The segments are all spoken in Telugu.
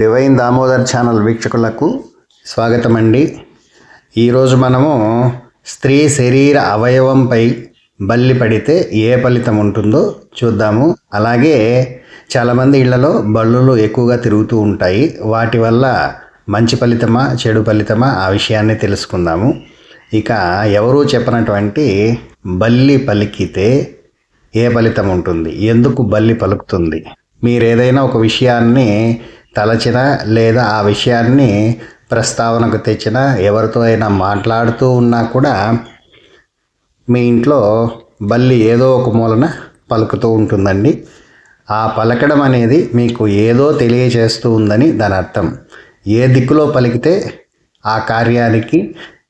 డివైన్ దామోదర్ ఛానల్ వీక్షకులకు స్వాగతం అండి ఈరోజు మనము స్త్రీ శరీర అవయవంపై బల్లి పడితే ఏ ఫలితం ఉంటుందో చూద్దాము. అలాగే చాలామంది ఇళ్ళలో బల్లులు ఎక్కువగా తిరుగుతూ ఉంటాయి. వాటి వల్ల మంచి ఫలితమా చెడు ఫలితమా ఆ విషయాన్ని తెలుసుకుందాము. ఇక ఎవరూ చెప్పినటువంటి బల్లి పలికితే ఏ ఫలితం ఉంటుంది? ఎందుకు బల్లి పలుకుతుంది? మీరు ఏదైనా ఒక విషయాన్ని తలచిన లేదా ఆ విషయాన్ని ప్రస్తావనకు తెచ్చిన ఎవరితో అయినా మాట్లాడుతూ ఉన్నా కూడా మీ ఇంట్లో బల్లి ఏదో ఒక మూలన పలుకుతూ ఉంటుందండి. ఆ పలకడం అనేది మీకు ఏదో తెలియచేస్తూ ఉందని దాని అర్థం. ఏ దిక్కులో పలికితే ఆ కార్యానికి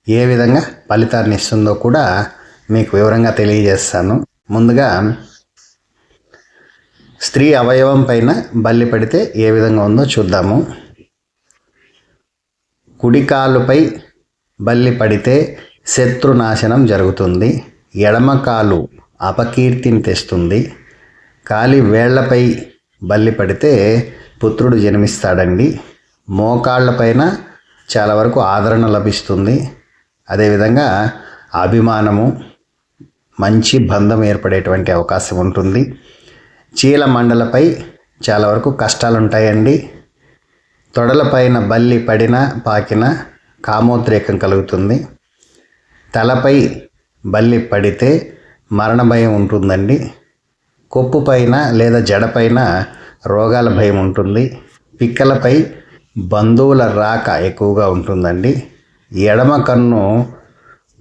ఏ విధంగా ఫలితాన్ని ఇస్తుందో కూడా మీకు వివరంగా తెలియజేస్తాను. ముందుగా స్త్రీ అవయవం పైన బల్లి పడితే ఏ విధంగా ఉందో చూద్దాము. కుడికాలుపై బల్లి పడితే శత్రునాశనం జరుగుతుంది. ఎడమకాలు అపకీర్తిని తెస్తుంది. కాలి వేళ్ళపై బల్లి పడితే పుత్రుడు జన్మిస్తాడండి. మోకాళ్ళపైన చాలా వరకు ఆదరణ లభిస్తుంది. అదేవిధంగా అభిమానము మంచి బంధం ఏర్పడేటువంటి అవకాశం ఉంటుంది. చీల మండలపై చాలా వరకు కష్టాలు ఉంటాయండి తొడలపైన బల్లి పడిన పాకిన కామోద్రేకం కలుగుతుంది. తలపై బల్లి పడితే మరణ భయం ఉంటుందండి. కొప్పు పైన లేదా జడపైన రోగాల భయం ఉంటుంది. పిక్కలపై బంధువుల రాక ఎక్కువగా ఉంటుందండి. ఎడమ కన్ను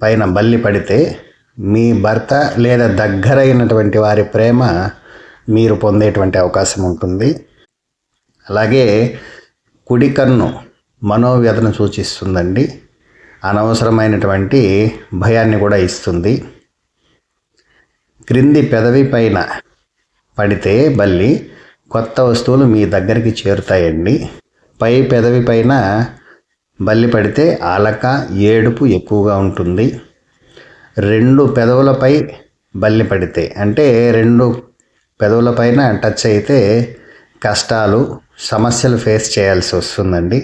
పైన బల్లి పడితే మీ భర్త లేదా దగ్గరైనటువంటి వారి ప్రేమ మీరు పొందేటువంటి అవకాశం ఉంటుంది. అలాగే కుడి కన్ను మనోవ్యధన సూచిస్తుందండి. అనవసరమైనటువంటి భయాన్ని కూడా ఇస్తుంది. క్రింది పెదవి పైన పడితే బల్లి కొత్త వస్తువులు మీ దగ్గరికి చేరుతాయండి. పై పెదవి పైన బల్లి పడితే అలక ఏడుపు ఎక్కువగా ఉంటుంది. రెండు పెదవులపై బల్లి పడితే అంటే రెండు పెదవులపైన టచ్ అయితే కష్టాలు సమస్యలు ఫేస్ చేయాల్సి వస్తుందండి.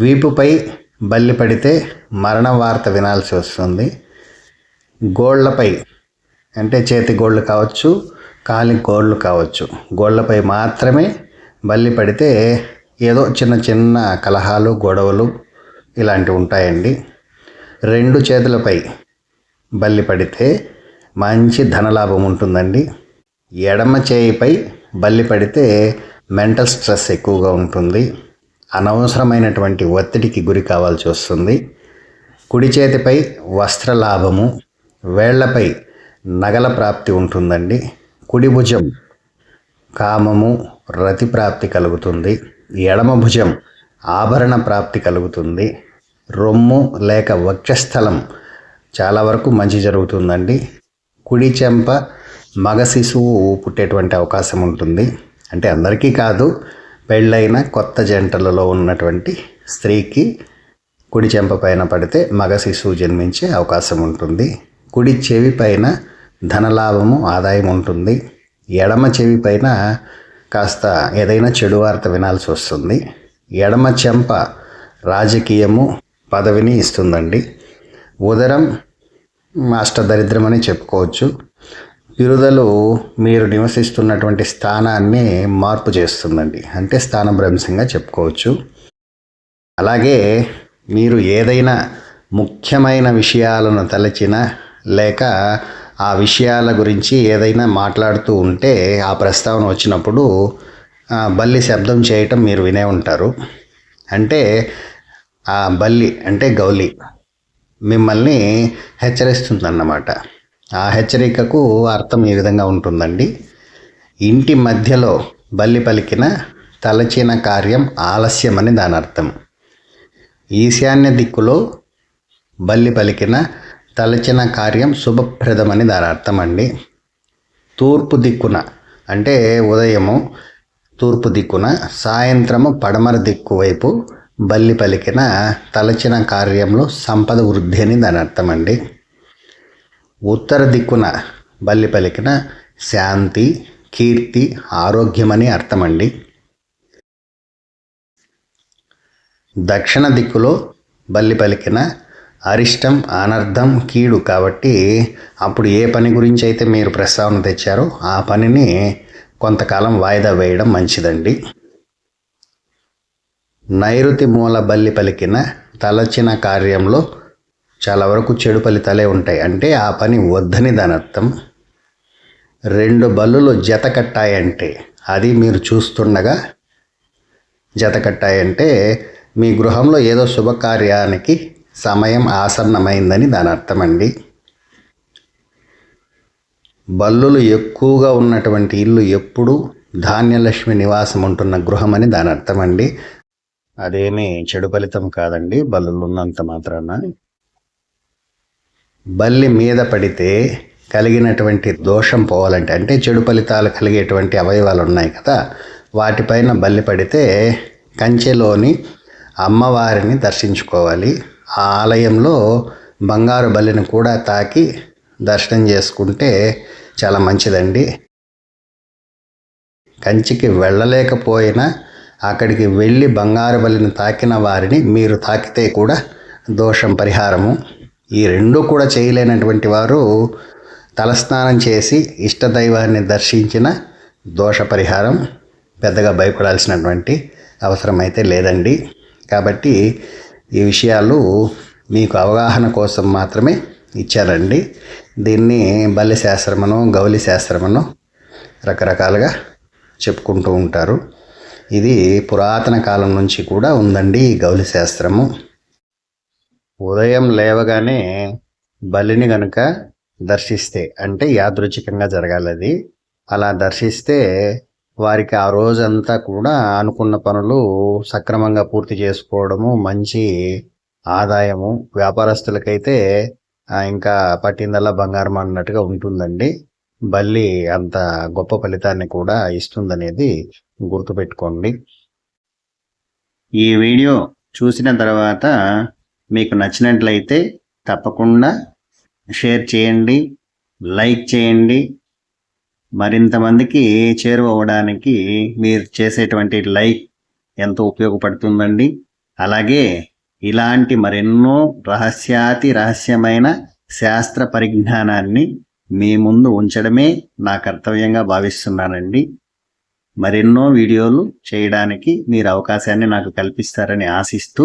వీపుపై బల్లి పడితే మరణ వార్త వినాల్సి వస్తుంది. గోళ్ళపై అంటే చేతి గోళ్ళు కావచ్చు కాలి గోళ్ళు కావచ్చు గోళ్ళపై మాత్రమే బల్లి పడితే ఏదో చిన్న చిన్న కలహాలు గొడవలు ఇలాంటివి ఉంటాయండి. రెండు చేతులపై బల్లి పడితే మంచి ధనలాభం ఉంటుందండి. ఎడమ చేయిపై బల్లి పడితే మెంటల్ స్ట్రెస్ ఎక్కువగా ఉంటుంది. అనవసరమైనటువంటి ఒత్తిడికి గురి కావాల్సి వస్తుంది. కుడి చేతిపై వస్త్ర లాభము వేళ్ళపై నగల ప్రాప్తి ఉంటుందండి. కుడి భుజం కామము రతి ప్రాప్తి కలుగుతుంది. ఎడమ భుజం ఆభరణ ప్రాప్తి కలుగుతుంది. రొమ్ము లేక వక్షస్థలం చాలా వరకు మంచి జరుగుతుందండి. కుడి చెంప మగ శిశువు పుట్టేటువంటి అవకాశం ఉంటుంది. అంటే అందరికీ కాదు పెళ్ళైన కొత్త జంటలలో ఉన్నటువంటి స్త్రీకి కుడి చెంప పైన పడితే మగ శిశువు జన్మించే అవకాశం ఉంటుంది. కుడి చెవి పైన ధనలాభము ఆదాయం ఉంటుంది. ఎడమ చెవి పైన కాస్త ఏదైనా చెడు వార్త వినాల్సి వస్తుంది. ఎడమ చెంప రాజకీయము పదవిని ఇస్తుందండి. ఉదరం అష్టదరిద్రం అని చెప్పుకోవచ్చు. బిరుదలు మీరు నివసిస్తున్నటువంటి స్థానాన్ని మార్పు చేస్తుందండి. అంటే స్థానభ్రంశంగా చెప్పుకోవచ్చు. అలాగే మీరు ఏదైనా ముఖ్యమైన విషయాలను తలచిన లేక ఆ విషయాల గురించి ఏదైనా మాట్లాడుతూ ఉంటే ఆ ప్రస్తావన వచ్చినప్పుడు బల్లి శబ్దం చేయటం మీరు వినే ఉంటారు. అంటే ఆ బల్లి అంటే గౌలి మిమ్మల్ని హెచ్చరిస్తుందన్నమాట. ఆ హెచ్చరికకు అర్థం ఈ విధంగా ఉంటుందండి. ఇంటి మధ్యలో బల్లి పలికిన తలచిన కార్యం ఆలస్యమని దాని అర్థం. ఈశాన్య దిక్కులో బల్లి పలికిన తలచిన కార్యం శుభప్రదమని దాని అర్థం అండి తూర్పు దిక్కున అంటే ఉదయము తూర్పు దిక్కున సాయంత్రము పడమర దిక్కు వైపు బల్లి పలికిన తలచిన కార్యంలో సంపద వృద్ధి అని దాని అర్థం అండి ఉత్తర దిక్కున బల్లి పలికిన శాంతి కీర్తి ఆరోగ్యమని అర్థమండి. దక్షిణ దిక్కులో బల్లి పలికిన అరిష్టం అనర్థం కీడు కాబట్టి అప్పుడు ఏ పని గురించి అయితే మీరు ప్రస్తావన తెచ్చారో ఆ పనిని కొంతకాలం వాయిదా వేయడం మంచిదండి. నైరుతి మూల బల్లి పలికిన తలచిన కార్యంలో చాలా వరకు చెడు ఫలితాలే ఉంటాయి. అంటే ఆ పని వద్దని దాని అర్థం. రెండు బల్లులు జత కట్టాయంటే అది మీరు చూస్తుండగా జత కట్టాయంటే మీ గృహంలో ఏదో శుభకార్యానికి సమయం ఆసన్నమైందని దాని అర్థమండి. బల్లులు ఎక్కువగా ఉన్నటువంటి ఇల్లు ఎప్పుడు ధాన్యలక్ష్మి నివాసం ఉంటున్న గృహం అని దాని అర్థమండి. అదేమీ చెడు ఫలితం కాదండి. బల్లులు ఉన్నంత మాత్రాన. బల్లి మీద పడితే కలిగినటువంటి దోషం పోవాలంటే అంటే చెడు ఫలితాలు కలిగేటువంటి అవయవాలు ఉన్నాయి కదా వాటిపైన బల్లి పడితే కంచెలోని అమ్మవారిని దర్శించుకోవాలి. ఆ ఆలయంలో బంగారు బల్లిని కూడా తాకి దర్శనం చేసుకుంటే చాలా మంచిదండి. కంచికి వెళ్ళలేకపోయినా అక్కడికి వెళ్ళి బంగారు బలిని తాకిన వారిని మీరు తాకితే కూడా దోషం పరిహారము. ఈ రెండు కూడా చేయలేనటువంటి వారు తలస్నానం చేసి ఇష్టదైవాన్ని దర్శించిన దోష పరిహారం పెద్దగా భయపడాల్సినటువంటి అవసరం అయితే లేదండి. కాబట్టి ఈ విషయాలు మీకు అవగాహన కోసం మాత్రమే ఇచ్చారండి. దీన్ని బల్లి శాస్త్రమను గౌలి శాస్త్రమనో రకరకాలుగా చెప్పుకుంటూ ఉంటారు. ఇది పురాతన కాలం నుంచి కూడా ఉందండి ఈ గౌలి శాస్త్రము. ఉదయం లేవగానే బలిని గనుక దర్శిస్తే అంటే యాదృచ్ఛికంగా జరగాలి అది అలా దర్శిస్తే వారికి ఆ రోజంతా కూడా అనుకున్న పనులు సక్రమంగా పూర్తి చేసుకోవడము మంచి ఆదాయము. వ్యాపారస్తులకైతే ఇంకా పట్టిందల్లా బంగారం అన్నట్టుగా ఉంటుందండి. బల్లి అంత గొప్ప ఫలితాన్ని కూడా ఇస్తుందనేది గుర్తుపెట్టుకోండి. ఈ వీడియో చూసిన తర్వాత మీకు నచ్చినట్లయితే తప్పకుండా షేర్ చేయండి లైక్ చేయండి. మరింతమందికి చేరువవడానికి మీరు చేసేటువంటి లైక్ ఎంతో ఉపయోగపడుతుందండి. అలాగే ఇలాంటి మరెన్నో రహస్యాతి రహస్యమైన శాస్త్ర పరిజ్ఞానాన్ని మీ ముందు ఉంచడమే నా కర్తవ్యంగా భావిస్తున్నానండి. మరెన్నో వీడియోలు చేయడానికి మీరు అవకాశాన్ని నాకు కల్పిస్తారని ఆశిస్తూ